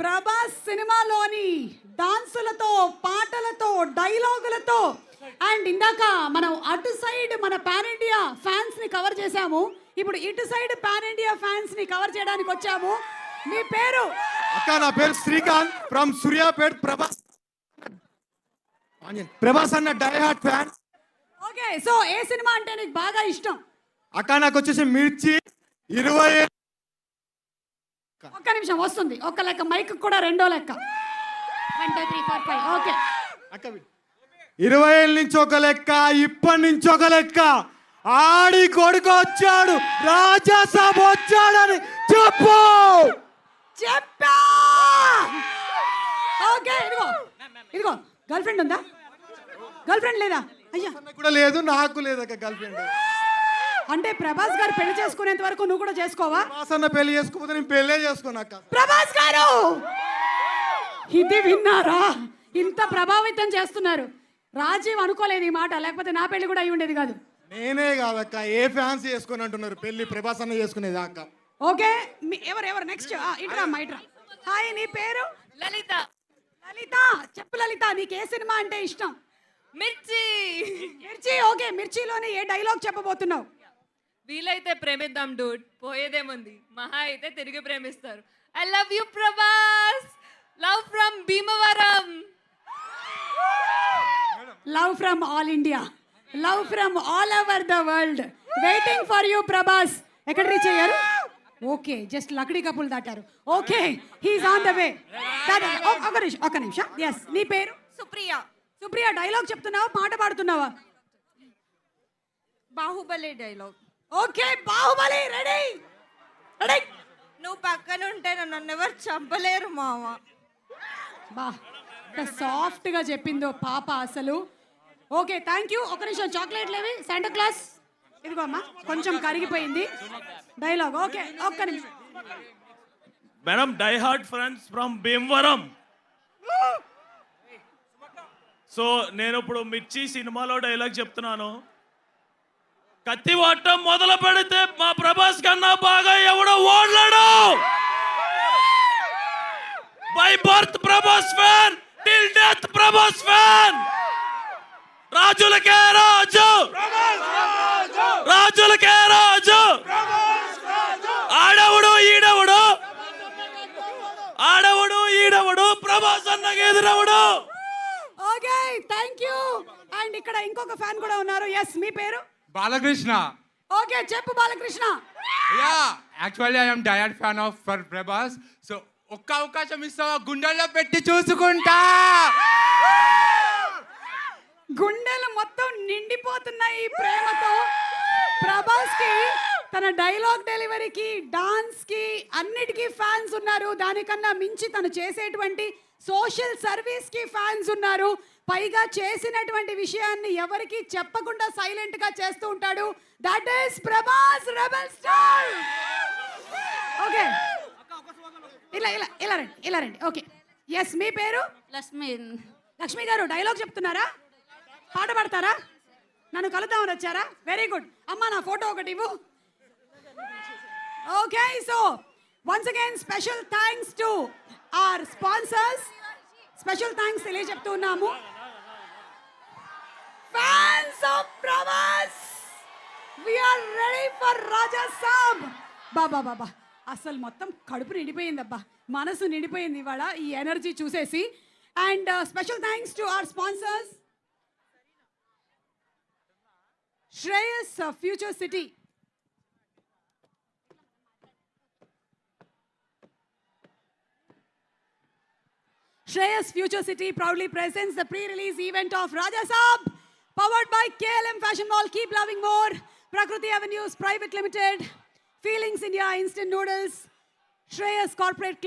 ప్రభాస్ సినిమాలోని డాన్సులతో పాటలతో డైలాగులతో అండ్ ఇందాక మనం అటు సైడ్ మన పాన్ ఇండియా ఫ్యాన్స్ని కవర్ చేశాము. ఇప్పుడు ఇటు సైడ్ పాన్ ఇండియా ఫ్యాన్స్ని కవర్ చేయడానికి వచ్చాము. మీ పేరు? అక్క నా పేరు శ్రీకాంత్. ఫ్రమ్ సూర్యాపేట్ ప్రభాస్. ప్రభాస్ అన్న die hard fan. Okay so ఏ సినిమా అంటే నీకు బాగా ఇష్టం? అక్క నాకు వచ్చేసి మిర్చి. ఇరవై ఒక్క నిమిషం వస్తుంది. ఒక్క లెక్క మైక్ కూడా రెండో లెక్క. One two three four five okay అక్క ఇరవై ఏళ్ళ నుంచి ఒక లెక్క ఇప్పటి నుంచి ఒక లెక్క. ఆడి కొడుకు వచ్చాడు రాజాసాబ్ వచ్చాడని చెప్పు. చెప్పా! ఓకే ఇదిగో. ఇదిగో గర్ల్ ఫ్రెండ్ ఉందా? గర్ల్ ఫ్రెండ్ లేదా? అయ్యా. కూడా లేదు నాకు లేదు అక్క గర్ల్ ఫ్రెండ్ అంటే ప్రభాస్ గారు పెళ్ళి చేసుకునేంత వరకు నువ్వు కూడా చేసుకోవా? ప్రభాస్ అన్న పెళ్ళి చేసుకోకపోతే నేను పెళ్ళే చేసుకోను అక్క. ప్రభాస్ గారు! ఇది విన్నారా? ఇంత ప్రభావితం చేస్తున్నారు. రాజీవ్ అనుకోలేదు ఈ మాట లేకపోతే నా పెళ్ళి కూడా అయి ఉండేది కాదు. నేనే కాదక్క ఏ ఫ్యాన్స్ చేసుకొని అంటున్నారు పెళ్ళి ప్రభాస్ అన్న చేసుకునేది అక్క. ఓకే మీ- ఎవరు ఎవరు నెక్స్ట్ ఇట్రా అమ్మా ఇట్రా హాయ్ నీ పేరు? లలిత. లలిత చెప్పు లలిత నీకు ఏ సినిమా అంటే ఇష్టం? మిర్చి. మిర్చి ఓకే మిర్చిలోనే ఏ డైలాగ్ చెప్పబోతున్నావు? వీలైతే ప్రేమిద్దాం డూడ్ పోయేదేముంది? మహా అయితే తిరిగి ప్రేమిస్తారు. I love you Prabhas! Love from Bhimavaram! Love from all India love from all over the world waiting for you Prabhas. ఎక్కడ రీచ్ అయ్యారు? Okay just Lakdikapul దాటారు. Okay he's on the way ఒక నిమిషం ఒక నిమిషం. ఎస్ నీ పేరు? Supriya. Supriya dialogue చెప్తున్నావా? పాట పాడుతున్నావా? Baahubali dialogue okay Baahubali ready? Ready? నువ్వు పక్కన ఉంటే నన్ను ఎవరు చంపలేరు మామ. బా సాఫ్ట్గా చెప్పిందో పాప అసలు. ఓకే థ్యాంక్ యూ ఒక నిమిషం చాక్లెట్ లేవి శాంటా క్లాస్ ఇదిగో అమ్మా కొంచెం కరిగిపోయింది. డైలాగ్ ఓకే ఒక్క నిమిషం. Madam die hard friends from Bhimavaram so నేను ఇప్పుడు మిర్చి సినిమాలో డైలాగ్ చెప్తున్నాను. కత్తి వాడటం మొదలు పెడితే మా ప్రభాస్ కన్నా బాగా ఎవడో ఓడలేడు. By birth Prabhas fan till death Prabhas fan. రాజులకే రాజు. రాజులకే రాజు. ఆడవుడు ఈడవుడు. ఆడవుడు ఈడవుడు ప్రభాస్ అన్నకి ఎదురవుడు. ఓకే థ్యాంక్ యూ అండ్ ఇక్కడ ఇంకొక ఫ్యాన్ కూడా ఉన్నారు. ఎస్ మీ పేరు? బాలకృష్ణ. ఓకే చెప్పు Balakrishna. Yeah actually I'm diet fan of for Prabhas so ఒక్క అవకాశం ఇస్తావా? గుండెల్లో పెట్టి చూసుకుంటా. గుండెలు మొత్తం నిండిపోతున్నాయి ఈ ప్రేమతో. ప్రభాస్కి తన డైలాగ్ డెలివరీకి డాన్స్కి అన్నిటికీ ఫ్యాన్స్ ఉన్నారు. దానికన్నా మించి తను చేసేటువంటి సోషల్ సర్వీస్కి ఫ్యాన్స్ ఉన్నారు. పైగా చేసినటువంటి విషయాన్ని ఎవరికి చెప్పకుండా సైలెంట్గా చేస్తూ ఉంటాడు. That is Prabhas rebel star okay ఇలా ఇలా ఇలా రండి ఇలా రండి. ఓకే ఎస్ మీ పేరు? లక్ష్మి. లక్ష్మి గారు డైలాగ్ చెప్తున్నారా? పాట పాడతారా? నన్ను కలుద్దామని వచ్చారా? వెరీ గుడ్ అమ్మా నా ఫోటో ఒకటి ఇవ్వు. Okay so once again special thanks to our sponsors special thanks తెలియజెప్తున్నాము fans Pravas. We are ready for Raja Saab బాబా బాబా అసలు మొత్తం కడుపు నిండిపోయిందబ్బా మనసు నిండిపోయింది ఇవాళ ఈ ఎనర్జీ చూసేసి. And special thanks to our sponsors Shreyas future city Shreyas Future City proudly presents the pre-release event of Raja Saab, by KLM Fashion Mall. Keep loving more. Prakriti Avenues Private Limited, Feelings India Instant Noodles, Shreyas Corporate Club.